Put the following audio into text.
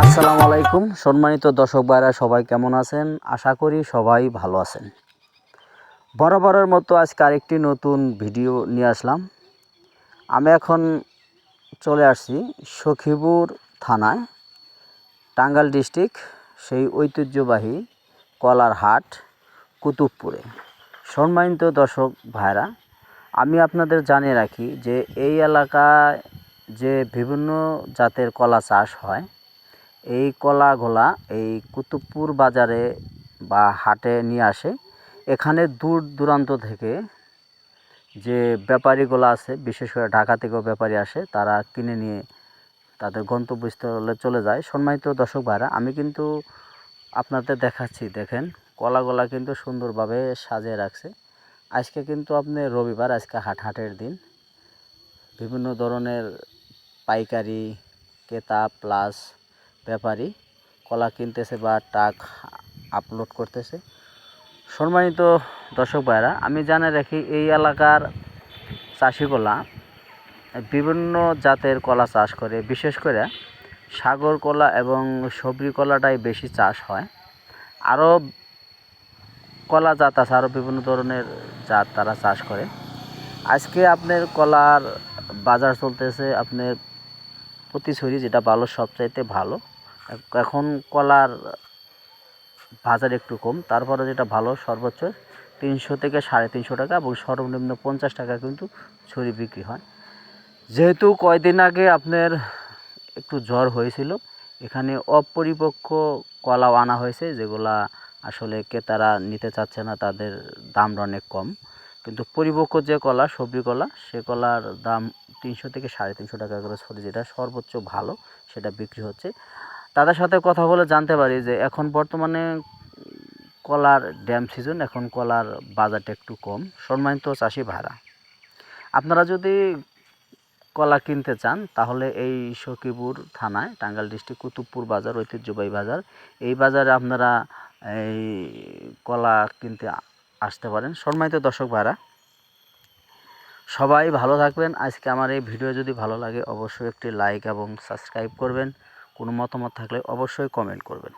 আসসালামু আলাইকুম। সম্মানিত দর্শক ভাইরা, সবাই কেমন আছেন? আশা করি সবাই ভালো আছেন। বরাবরের মতো আজকে আরেকটি নতুন ভিডিও নিয়ে আসলাম। আমি এখন চলে আসছি সখিপুর থানায় টাঙ্গাল ডিস্ট্রিক্ট সেই ঐতিহ্যবাহী কলার হাট কুতুবপুরে। সম্মানিত দর্শক ভাইরা আমি আপনাদের জানিয়ে রাখি যে এই এলাকায় যে বিভিন্ন জাতের কলা চাষ হয়, এই কলাগুলা এই কুতুবপুর বাজারে বা হাটে নিয়ে আসে। এখানে দূর দূরান্ত থেকে যে ব্যাপারীগুলো আছে, বিশেষ করে ঢাকা থেকেও ব্যাপারী আসে, তারা কিনে নিয়ে তাদের গন্তব্যস্থলে চলে যায়। সম্মানিত দর্শক ভাইরা, আমি কিন্তু আপনাদের দেখাচ্ছি, দেখেন, কলাগুলা কিন্তু সুন্দরভাবে সাজিয়ে রাখছে। আজকে কিন্তু আপনি রবিবার, আজকে হাট হাটের দিন। বিভিন্ন ধরনের পাইকারি, ক্রেতা প্লাস ব্যাপারী কলা কিনতেছে বা টাক আপলোড করতেছে। সম্মানিত দর্শক ভাইরা, আমি জানে রাখি এই এলাকার চাষিগুলা বিভিন্ন জাতের কলা চাষ করে, বিশেষ করে সাগর কলা এবং সবরি কলাটাই বেশি চাষ হয়। আরও কলা জাত আছে আরও বিভিন্ন ধরনের জাত তারা চাষ করে। আজকে আপনার কলার বাজার চলতেছে আপনার প্রতি ছড়ি যেটা ভালো, সবচাইতে ভালো। এখন কলার বাজার একটু কম, তারপরে যেটা ভালো, সর্বোচ্চ তিনশো থেকে সাড়ে তিনশো টাকা এবং সর্বনিম্ন পঞ্চাশ টাকা কিন্তু ছড়ি বিক্রি হয়। যেহেতু কয়দিন আগে আপনার একটু জ্বর হয়েছিল, এখানে অপরিপক্ক কলাও আনা হয়েছে, যেগুলা আসলে ক্রেতারা নিতে চাচ্ছে না, তাদের দামটা অনেক কম। কিন্তু পরিপক্ক যে কলা, সবজি কলা, সে কলার দাম তিনশো থেকে সাড়ে তিনশো টাকা করে ছড়ি যেটা সর্বোচ্চ ভালো, সেটা বিক্রি হচ্ছে। তাদের সাথে কথা বলে জানতে পারি যে এখন বর্তমানে কলার ড্যাম সিজন, এখন কলার বাজারটা একটু কম। সম্মানিত চাষি ভাড়া আপনারা যদি কলা কিনতে চান, তাহলে এই সখীপুর থানায়, টাঙ্গাইল ডিস্ট্রিক্ট কুতুবপুর বাজার, ঐতিহ্যবাহী বাজার, এই বাজারে আপনারা এই কলা কিনতে আসতে পারেন। সম্মানিত দর্শক ভাড়া সবাই ভালো থাকবেন। আজকে আমার এই ভিডিও যদি ভালো লাগে, অবশ্যই একটি লাইক এবং সাবস্ক্রাইব করবেন। কোনো মতামত থাকলে অবশ্যই কমেন্ট করবেন।